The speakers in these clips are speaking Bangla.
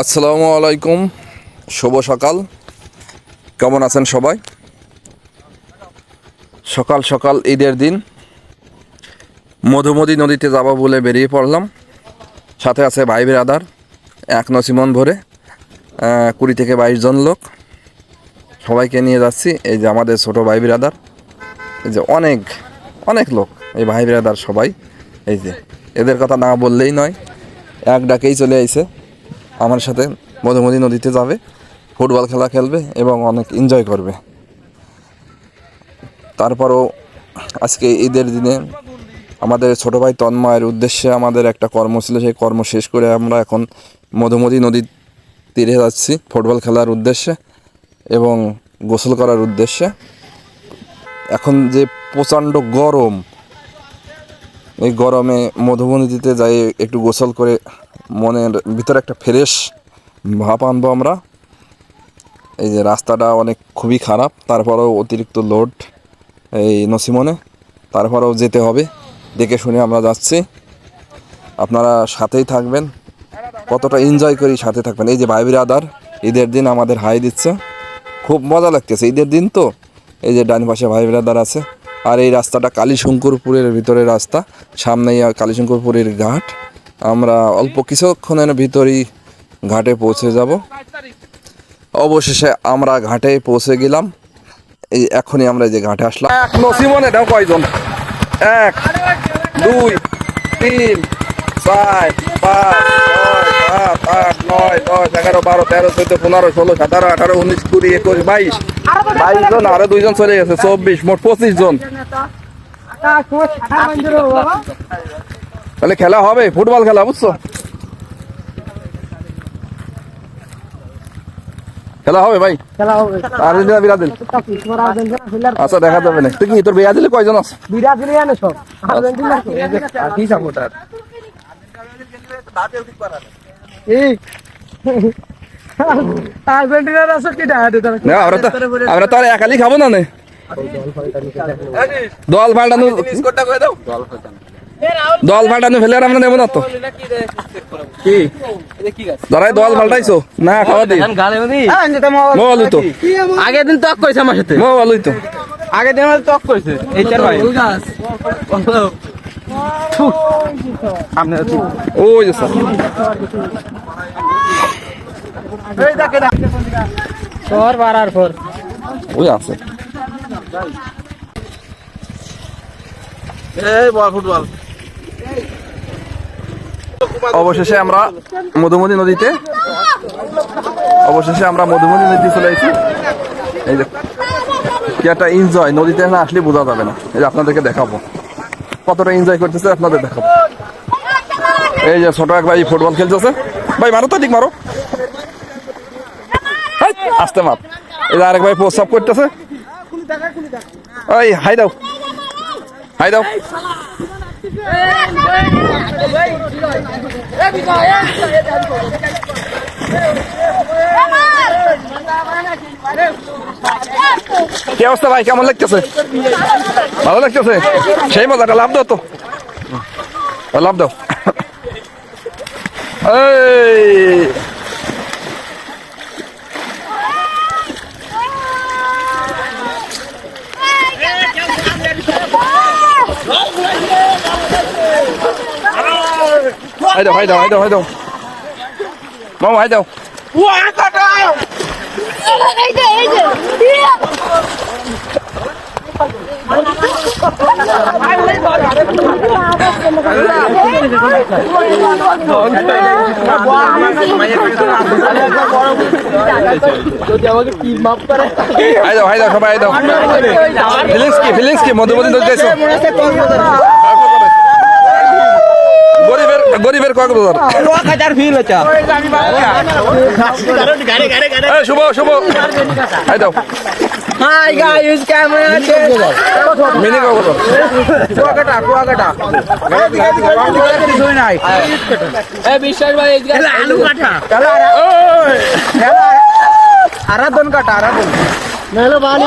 আসসালামু আলাইকুম, শুভ সকাল। কেমন আছেন সবাই? সকাল সকাল ঈদের দিন। মধুমতি নদীতে যাব বলে বেরিয়ে পড়লাম। সাথে আছে ভাই বিরাদার, এক নসিমন ভরে কুড়ি থেকে বাইশ জন লোক। সবাইকে নিয়ে যাচ্ছি। এই যে আমাদের ছোট ভাই বিরাদার, এই যে অনেক অনেক লোক। এই ভাই বিরাদার সবাই, এই যে, এদের কথা না বললেই নয়। এক ডাকেই চলে আইছে। আমার সাথে মধুমতি নদীতে যাবে, ফুটবল খেলা খেলবে এবং অনেক এনজয় করবে। তারপরও আজকে ঈদের দিনে আমাদের ছোটো ভাই তন্ময়ের উদ্দেশ্যে আমাদের একটা কর্ম ছিল, সেই কর্ম শেষ করে আমরা এখন মধুমতি নদীর তীরে যাচ্ছি ফুটবল খেলার উদ্দেশ্যে এবং গোসল করার উদ্দেশ্যে। এখন যে প্রচণ্ড গরম, এই গরমে মধুবনীতে যাই একটু গোসল করে মনের ভিতরে একটা ফ্রেশ ভাব আনব আমরা। এই যে রাস্তাটা অনেক খুবই খারাপ, তারপরেও অতিরিক্ত লোড এই নসিমনে, তারপরেও যেতে হবে। দেখে শুনে আমরা যাচ্ছি। আপনারা সাথেই থাকবেন। কতটা এনজয় করি সাথে থাকবেন। এই যে ভাই বিরাদার ঈদের দিন আমাদের হাই দিচ্ছে। খুব মজা লাগতেছে ঈদের দিন তো। এই যে ডান পাশে ভাই বিরাদার আছে। আর এই রাস্তাটা কালীশঙ্করপুরের ভিতরে রাস্তা, সামনেই কালীশঙ্করপুরের ঘাট। আমরা অল্প কিছুক্ষণের ভিতরেই ঘাটে পৌঁছে যাব। অবশেষে আমরা ঘাটে পৌঁছে গেলাম। এই এখনই আমরা যে ঘাটে আসলাম। এক কয়জন? এক, দুই, তিন, চার, পাঁচ নয় এগারো, বারো, তেরো পনেরো, ষোলো উনিশ, কুড়ি বাইশ। বাইশ জন, আরও দুইজন চলে গেছে, চব্বিশ, মোট পঁচিশ জন। তাহলে খেলা হবে ফুটবল খেলা বুঝছ? খেলা হবে ভাই? খেলা হবে। Argentina Brazil. আচ্ছা দেখা যাবে না। তুই কি তোর বিরাজিলে কয়জন আছে? বিরাজিলিয়ানে সব। আর্জেন্টিনা কি সাপোর্টার? আর্জেন্টিনার আছে কি ডাহাতে না আমরা তো আমরা তো আর একালি খাব না নে। দল ফাল্টানো দল ফাল্টানো ফেলে আমরা নেব না তো। কি? দাঁড়াই দল ফাল্টাইছো না খাওয়া দি। মোবাইল তো আগের দিন তক করেছে আমার সাথে। মোবাইল তো আগের দিন তক করেছে এই চার ভাই। ওই যে স্যার। শহর বাড়ার পর ওই আছে। এই বল ফুটবল। অবশেষে আমরা মধুমতি নদীতে, অবশেষে আমরা মধুমতি নদীতে চলে এসেছি। এই যে কি একটা এনজয় নদীতে না আসলে বোঝা যাবে না। এই যে আপনাদেরকে দেখাবো। কতটা এনজয় করতেছে আপনাদের দেখাবো। এই যে ছোট এক ভাই ফুটবল খেলতেছে। ভাই, মারো তো, ঠিক মারো। আস্তে মার। এই যে আরেক ভাই প্রস্রাব করতেছে। ওই হাই দাও। হাই দাও। কি অবস্থা ভাই? কেমন লাগতেছে? ভালো লাগতেছে? সেই মজাটা, লাভ দাও তো। লাভ দাও। এই! হাই দাও হাই দাও হাই দাও হাই দাও মামা হাই দাও হাই দাও হাই দাও সবাই হাই দাও ফিলিংস কি ফিলিংস কি মধুমতি নদী যাইছো গরিবের গরিবের কক্সবাজার হাজার। ফিল আছে এই শুভ শুভ। হাই দাও। হাই গাইস কেমন আছে মিনি কক্সবাজার কুয়াকাটা কুয়াকাটা কিছুই নাই এই বিশ্বাস ভাই আলু কাটা আরাধন কাটা আরাধন। মেলো বালি।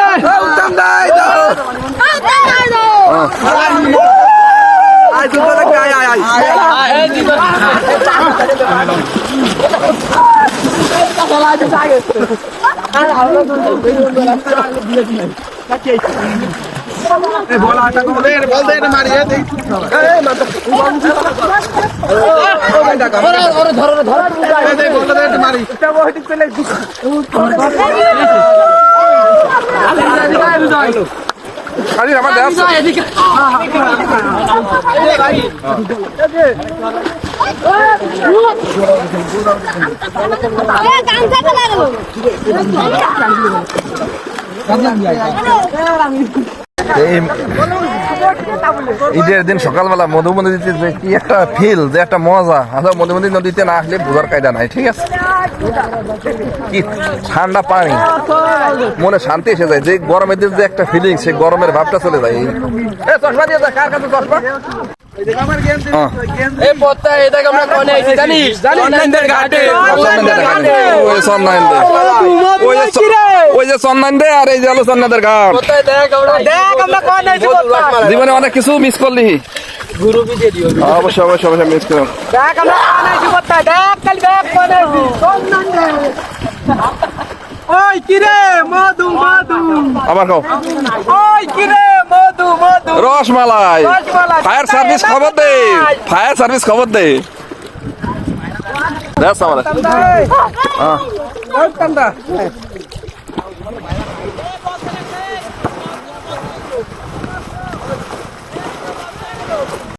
খালি আমার দেখ ঈদের দিন সকালবেলা মধুমতি নদীতে যে কি একটা ফিল যে একটা মজা। আমরা মধুমতি নদীতে না আসলে বোঝার কায়দা নাই, ঠিক আছে? কি ঠান্ডা পানি, মনে শান্তি এসে যায়। যে গরমের দিন যে একটা ফিলিং সেই গরমের ভাবটা চলে যায়। চশমা দিয়ে কার কাছে চশমা? হ্যাঁ। জীবনে অনেক কিছু মিস করলি। দিও অবশ্যই অবশ্যই অবশ্যই মিস করলাম দেখ আমরা কোন আইছি কোথায়? দেখ কাল দেখ কোন আইছি ওই কিরে মধু মধু আবার খাও ওই কিরে রসমালাই রসমালাই। ফায়ার সার্ভিস খবর দে ফায়ার সার্ভিস খবর দে দেখ আমার